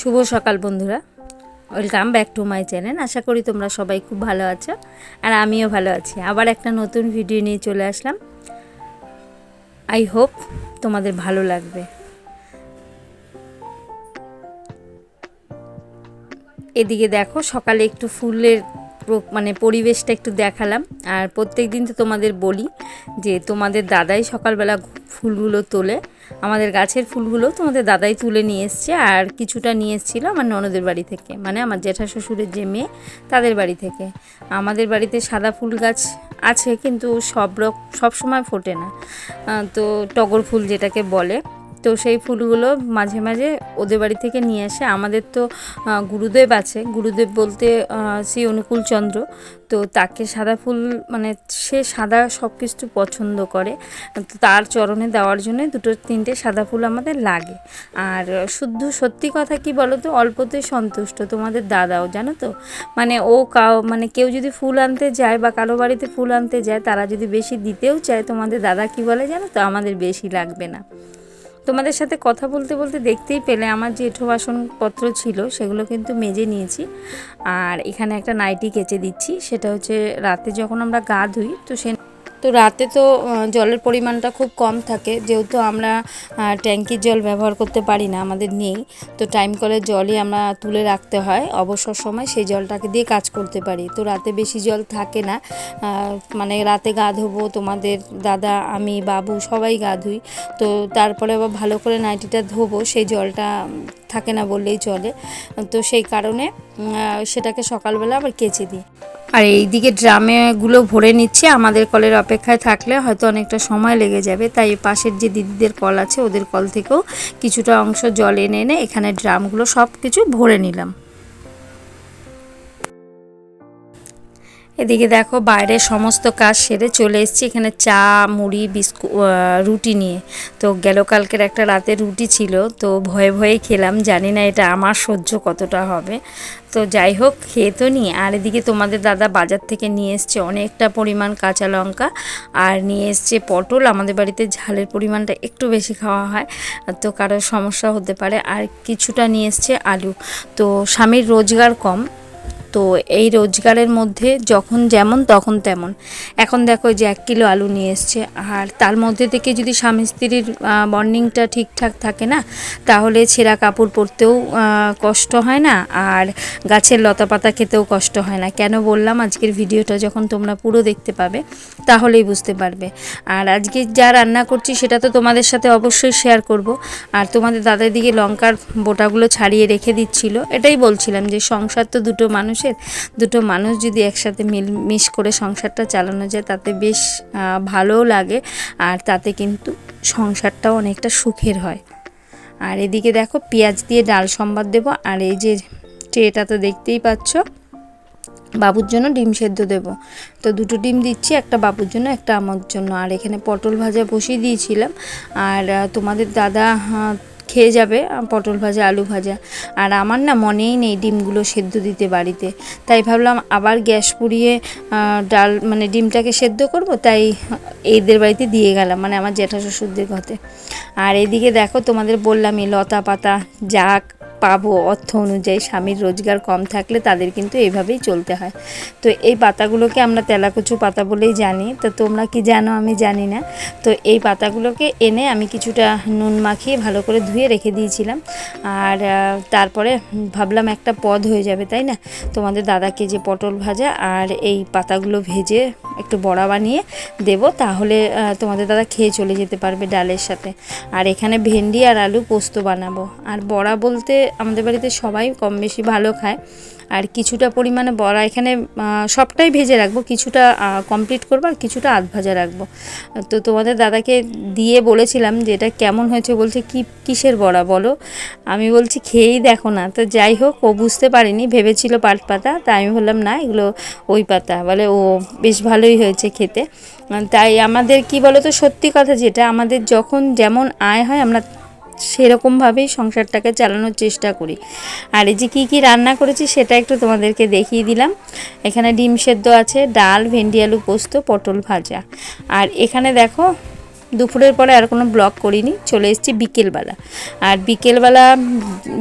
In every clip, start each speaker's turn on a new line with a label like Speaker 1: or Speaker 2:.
Speaker 1: শুভ সকাল বন্ধুরা। Welcome back to my channel আশা করি তোমরা সবাই খুব ভালো আছো আর আমিও ভালো আছি। আবার একটা নতুন ভিডিও নিয়ে চলে আসলাম। আই হোপ তোমাদের ভালো লাগবে। এদিকে দেখো সকালে একটু ফুলের মানে পরিবেশটা একটু দেখালাম। আর প্রত্যেক দিন তো তোমাদের বলি যে তোমাদের দাদাই সকালবেলা ফুলগুলো তোলে। আমাদের গাছের ফুলগুলো তোমাদের দাদাই তুলে নিয়ে এসছে আর কিছুটা নিয়ে এসেছিল আমার ননদের বাড়ি থেকে। মানে আমার জ্যাঠা শ্বশুরের যে মেয়ে, তাদের বাড়ি থেকে। আমাদের বাড়িতে সাদা ফুল গাছ আছে কিন্তু সব রক সব সময় ফোটে না। তো টগর ফুল যেটাকে বলে। তো সেই ফুলগুলো মাঝে মাঝে ওদের বাড়ি থেকে নিয়ে আসে। আমাদের তো গুরুদেব আছে। গুরুদেব বলতে শ্রী অনুকূল চন্দ্র তো তাকে সাদা ফুল মানে সে সাদা সব কিছু পছন্দ করে। তো তার চরণে দেওয়ার জন্য দুটো তিনটে সাদা ফুল আমাদের লাগে। আর শুদ্ধ, সত্যি কথা কি বলো তো অল্পতে সন্তুষ্ট তোমাদের দাদাও, জানো তো? মানে ও কাউ মানে কেউ যদি ফুল আনতে যায় বা কারও বাড়িতে ফুল আনতে যায়, তারা যদি বেশি দিতেও চায়, তোমাদের দাদা কি বলে জানো তো? আমাদের বেশি লাগবে না। তোমাদের সাথে কথা বলতে বলতে দেখতেই পেলে আমার এঁঠো বাসনপত্র ছিল, সেগুলো কিন্তু মেজে নিয়েছি। আর এখানে একটা নাইটি কেচে দিচ্ছি, সেটা হচ্ছে রাতে যখন আমরা গা ধুই, তো সে তো রাতে তো জলের পরিমাণটা খুব কম থাকে। যেহেতু আমরা ট্যাঙ্কির জল ব্যবহার করতে পারি না, আমাদের নেই। তো টাইম কলের জলই আমরা তুলে রাখতে হয়। অবসর সময় সেই জলটাকে দিয়ে কাজ করতে পারি। তো রাতে বেশি জল থাকে না। মানে রাতে গা ধোবো, তোমাদের দাদা, আমি, বাবু সবাই গা ধুই। তো তারপরে আবার ভালো করে নাইটিটা ধোবো, সেই জলটা থাকে না বললেই চলে। তো সেই কারণে সেটাকে সকালবেলা আবার কেচে দিই। আর এইদিকে ড্রামেগুলো ভরে নিচ্ছে। আমাদের কলের অপেক্ষায় থাকলে হয়তো অনেকটা সময় লেগে যাবে। তাই পাশের যে দিদিদের কল আছে, ওদের কল থেকেও কিছুটা অংশ জল এনে এনে এখানে ড্রামগুলো সব কিছু ভরে নিলাম। এদিকে দেখো বাইরের সমস্ত কাজ সেরে চলে এসেছি। এখানে চা, মুড়ি বিস্কুট রুটি নিয়ে। তো গেল কালকের একটা রাতে রুটি ছিল, তো ভয়ে ভয়ে খেলাম, জানি না এটা আমার সহ্য কতটা হবে। তো যাই হোক, খেয়ে তো নি। আর এদিকে তোমাদের দাদা বাজার থেকে নিয়ে এসছে অনেকটা পরিমাণ কাঁচা লঙ্কা। আর নিয়ে এসছে পটল। আমাদের বাড়িতে ঝালের পরিমাণটা একটু বেশি খাওয়া হয়, তো কারোর সমস্যা হতে পারে। আর কিছুটা নিয়ে এসছে আলু। তো স্বামীর রোজগার কম। তো এই রোজগারের মধ্যে যখন যেমন তখন তেমন। এখন দেখো যে এক কিলো আলু নিয়ে এসছে। আর তার মধ্যে থেকে যদি স্বামী স্ত্রীর বন্ডিংটা ঠিকঠাক থাকে না, তাহলে ছেঁড়া কাপড় পরতেও কষ্ট হয় না। আর গাছের লতা পাতা খেতেও কষ্ট হয় না। কেন বললাম? আজকের ভিডিওটা যখন তোমরা পুরো দেখতে পাবে, তাহলেই বুঝতে পারবে। আর আজকে যা রান্না করছি, সেটা তো তোমাদের সাথে অবশ্যই শেয়ার করব। আর তোমাদের দাদার দিকে লঙ্কার বোটাগুলো ছাড়িয়ে রেখে দিচ্ছিল। এটাই বলছিলাম যে সংসার তো দুটো মানুষের, দুটো মানুষ যদি একসাথে মিল, মিশ করে সংসারটা চালানো যায়, তাতে বেশ ভালোও লাগে আর তাতে কিন্তু সংসারটাও অনেকটা সুখের হয়। আর এদিকে দেখো, পেঁয়াজ দিয়ে ডাল সম্বাদ দেবো, আর এই যে ট্রেটা তো দেখতেই পাচ্ছ, বাবুর জন্য ডিম সেদ্ধ দেব। তো দুটো ডিম দিচ্ছি, একটা বাবুর জন্য, একটা আমার জন্য। আর এখানে পটল ভাজা বসিয়ে দিয়েছিলাম। আর তোমাদের দাদা খেয়ে যাবে পটল ভাজা, আলু ভাজা। আর আমার না মনেই নেই ডিমগুলো সেদ্ধ দিতে বাড়িতে। তাই ভাবলাম আবার গ্যাস পুড়িয়ে ডাল মানে ডিমটাকে সেদ্ধ করব, তাই এদের বাড়িতে দিয়ে গেলাম মানে আমার জ্যাঠা শ্বশুরদের ঘতে। আর এদিকে দেখো তোমাদের বললামই লতা পাতা যাক পাবো, অর্থ অনুযায়ী স্বামীর রোজগার কম থাকলে তাদের কিন্তু এইভাবেই চলতে হয়। তো এই পাতাগুলোকে আমরা তেলাকুচু পাতা বলেই জানি। তো তোমরা কি জানো আমি জানি না। তো এই পাতাগুলোকে এনে আমি কিছুটা নুন মাখিয়ে ভালো করে ধুয়ে রেখে দিয়েছিলাম। আর তারপরে ভাবলাম একটা পদ হয়ে যাবে, তাই না? তোমাদের দাদাকে যে পটল ভাজা আর এই পাতাগুলো ভেজে একটু বড়া বানিয়ে দেব, তাহলে তোমাদের দাদা খেয়ে চলে যেতে পারবে ডালের সাথে। আর এখানে ভেন্ডি আর আলু পোস্ত বানাবো। আর বড়া বলতে আমাদের বাড়িতে সবাই কম বেশি ভালো খায়। আর কিছুটা পরিমাণে বড়া এখানে সবটাই ভেজে রাখব, কিছুটা কমপ্লিট করব আর কিছুটা আধ ভাজা রাখব। তো তোমাদের দাদাকে দিয়ে বলেছিলাম যে এটা কেমন হয়েছে বলছে, কি, কিসের বড়া বলো? আমি বলছি, খেয়েই দেখো না। তো যাই হোক, ও বুঝতে পারিনি, ভেবেছিল পাট পাতা তাই আমি বললাম, না, এগুলো ওই পাতা। বলে, ও বেশ ভালোই হয়েছে খেতে। তাই আমাদের, কি বলো তো সত্যি কথা যেটা, আমাদের যখন যেমন আয় হয়, আমরা সেরকমভাবেই সংসারটাকে চালানোর চেষ্টা করি। আর এই যে কী কী রান্না করেছি সেটা একটু তোমাদেরকে দেখিয়ে দিলাম। এখানে ডিম সেদ্ধ আছে, ডাল, ভেন্ডি, আলু পোস্ত, পটল ভাজা। আর এখানে দেখো দুপুরের পরে আর কোনো ব্লগ করিনি, চলে এসেছি বিকেলবেলা। আর বিকেলবেলা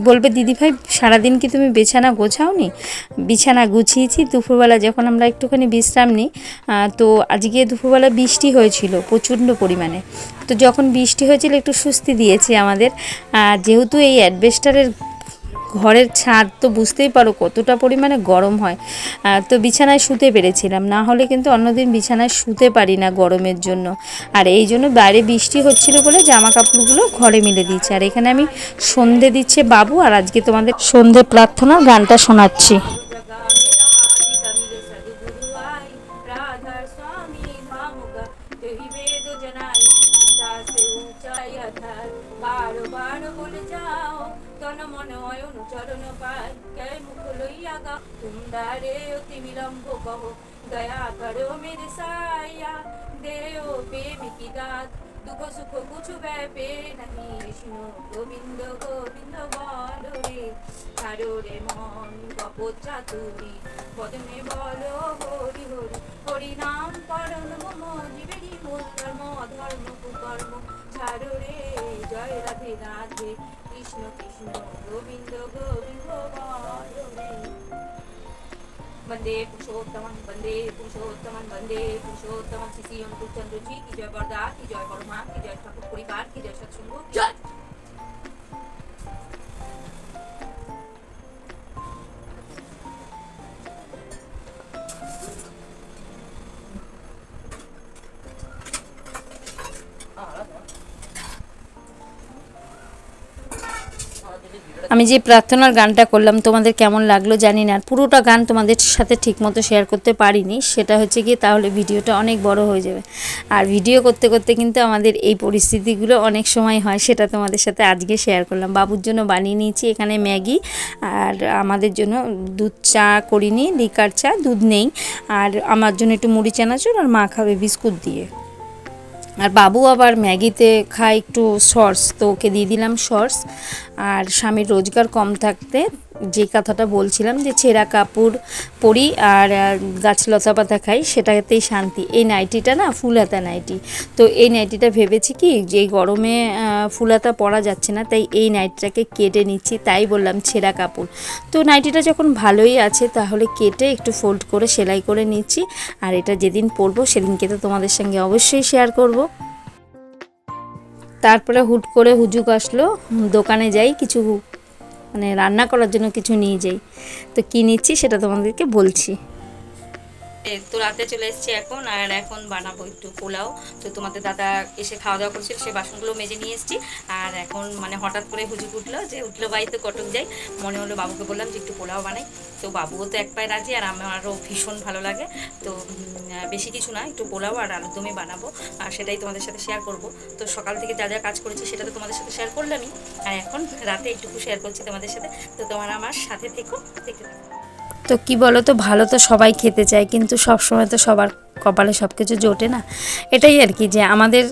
Speaker 1: বলবে দিদিভাই সারাদিন কি তুমি বিছানা গোছাওনি? বিছানা গুছিয়েছি, দুপুরবেলা যখন আমরা একটুখানি বিশ্রাম নিই তো আজকে দুপুরবেলা বৃষ্টি হয়েছিল প্রচণ্ড পরিমাণে। তো যখন বৃষ্টি হয়েছিল, একটু স্বস্তি দিয়েছে আমাদের। যেহেতু এই অ্যাডভেস্টারের ঘরের ছাদ, তো বুঝতেই পারো কতটা পরিমাণে গরম হয়। তো বিছানায় শুতে পেরেছিলাম। না হলে কিন্তু অন্যদিন বিছানায় শুতে পারি না গরমের জন্য। আর এই জন্য বাইরে বৃষ্টি হচ্ছিল বলে জামা কাপড়গুলো ঘরে মিলে দিয়েছি। আর এখানে আমি সন্ধে দিচ্ছে বাবু, আর আজকে তোমাদের সন্ধে প্রার্থনা গানটা শোনাচ্ছি।
Speaker 2: দয়া করো মেরে সায়া দেও প্রেম কি দাত দুঃখ সুখ কুছ ব্যাপে নাহি বিষ্ণু গোবিন্দ গোবিন্দ বলো রে ছাড়ো রে মন গপ চাতুরি বদনে বলো হরি হরি হরি নাম করণ মম জীবেরই মূল ধর্ম অধর্ম কুকর্ম ছাড়ো রে জয় রাধে রাধে কৃষ্ণ কৃষ্ণ গোবিন্দ গোবিন্দ বলো রে বন্দে পুরুষোত্তমন বন্দে পুরুষোত্তমন বন্দে পুরুষোত্তমন শ্রী শ্রী অনুকূল চন্দ্রজি কি জয় বরদা, কি জয় পরমা কি জয় ঠাকুর পরিবার, কি জয় সৎসঙ্গ
Speaker 1: আমি যে প্রার্থনার গানটা করলাম, তোমাদের কেমন লাগল জানি না। আর পুরোটা গান তোমাদের সাথে ঠিকমতো শেয়ার করতে পারিনি। সেটা হচ্ছে গিয়ে তাহলে ভিডিওটা অনেক বড় হয়ে যাবে। আর ভিডিও করতে করতে কিন্তু আমাদের এই পরিস্থিতিগুলো অনেক সময় হয়, সেটা তোমাদের সাথে আজকে শেয়ার করলাম। বাবুর জন্য বানিয়ে নিয়েছি এখানে ম্যাগি, আর আমাদের জন্য দুধ চা করিনি, লিকার চা, দুধ নেই। আর আমার জন্য একটু মুড়ি চানাচুর আর মা খাবে বিস্কুট দিয়ে। আর বাবু আবার ম্যাগিতে খায় একটু সস তো ওকে দিয়ে দিলাম সস আর স্বামীর রোজগার কম থাকতে যে কথাটা বলছিলাম যে ছেঁড়া কাপড় পরি আর গাছ লতা পাতা খাই, সেটাতেই শান্তি। এই নাইটিটা না ফুল হাতা নাইটি। তো এই নাইটিটা ভেবেছি কি, যে গরমে ফুল হাতা পরা যাচ্ছে না, তাই এই নাইটিটাকে কেটে নিচ্ছি, তাই বললাম ছেঁড়া কাপড়। তো নাইটিটা যখন ভালোই আছে, তাহলে কেটে একটু ফোল্ড করে, সেলাই করে নিচ্ছি। আর এটা যেদিন পরবো, সেদিনকে তো তোমাদের সঙ্গে অবশ্যই শেয়ার করব। তারপরে হুট করে হুজুক আসলো, দোকানে যাই, কিছু মানে রান্না করার জন্য কিছু নিয়ে যাই। তো কী নিচ্ছি সেটা তোমাদেরকে বলছি। তো রাতে চলে এসেছি এখন, আর এখন বানাবো একটু পোলাও। তো তোমাদের দাদা এসে খাওয়া দাওয়া করছিল, সে বাসনগুলো মেজে নিয়ে এসেছি। আর এখন মানে হঠাৎ করে হুজুক উঠল যে, উঠল বাড়িতে কটক যাই। মনে হলো বাবুকে বললাম যে, একটু পোলাও বানাই। তো বাবুও তো এক পায়ে রাজি আর আমারও ভীষণ ভালো লাগে। তো বেশি কিছু না, একটু পোলাও আর আলুদমই বানাবো আর সেটাই তোমাদের সাথে শেয়ার করব। তো সকাল থেকে যা যা কাজ করেছি সেটা তো তোমাদের সাথে শেয়ার করলামই। আর এখন রাতে একটুকু শেয়ার করছি তোমাদের সাথে। তো তোমার আমার সাথে থেকো, দেখতে তো কি বলো তো ভালো তো সবাই খেতে চায়, কিন্তু সবসময় তো সবার কপালে সব কিছু জোটে না? এটাই আর কি যে আমাদের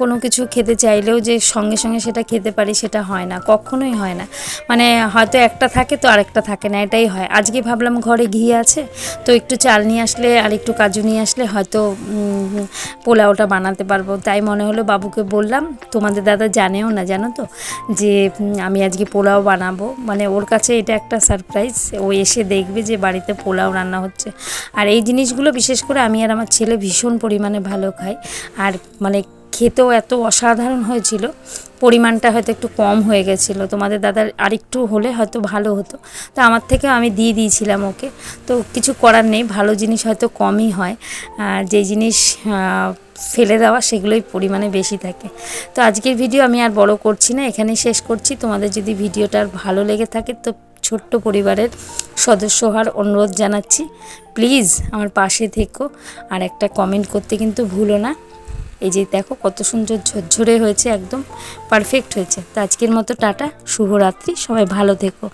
Speaker 1: কোনো কিছু খেতে চাইলেও যে সঙ্গে সঙ্গে সেটা খেতে পারি সেটা হয় না, কখনোই হয় না। মানে হয়তো একটা থাকে তো আরেকটা থাকে না, এটাই হয়। আজকে ভাবলাম ঘরে ঘি আছে, তো একটু চাল নিয়ে আসলে আর একটু কাজু নিয়ে আসলে হয়তো পোলাওটা বানাতে পারব। তাই মনে হলো বাবুকে বললাম, তোমাদের দাদা জানেও না জানো তো, যে আমি আজকে পোলাও বানাবো। মানে ওর কাছে এটা একটা সারপ্রাইজ ও এসে দেখবে যে বাড়িতে পোলাও রান্না হচ্ছে। আর এই জিনিসগুলো বিশেষ করে আমি আর আমার ছেলে ভীষণ পরিমাণে ভালো খায়। আর মানে খেতেও এত অসাধারণ হয়েছিল, পরিমাণটা হয়তো একটু কম হয়ে গেছিল। তোমাদের দাদার আরেকটু হলে হয়তো ভালো হতো। তো আমার থেকে আমি দিয়ে দিয়েছিলাম ওকে। তো কিছু করার নেই, ভালো জিনিস হয়তো কমই হয়। আর যে জিনিস ফেলে দেওয়া সেগুলোই পরিমাণে বেশি থাকে। তো আজকের ভিডিও আমি আর বড় করছি না, এখানেই শেষ করছি। তোমাদের যদি ভিডিওটা আর ভালো লেগে থাকে তো ছোট্ট পরিবারের সদস্য হওয়ার অনুরোধ জানাচ্ছি। প্লিজ আমার পাশে থেকো আর একটা কমেন্ট করতে কিন্তু ভুলো না। এই যে দেখো কত সুন্দর ঝরঝরে হয়েছে, একদম পারফেক্ট হয়েছে। তো আজকের মতো টাটা, শুভরাত্রি, সবাই ভালো থেকো।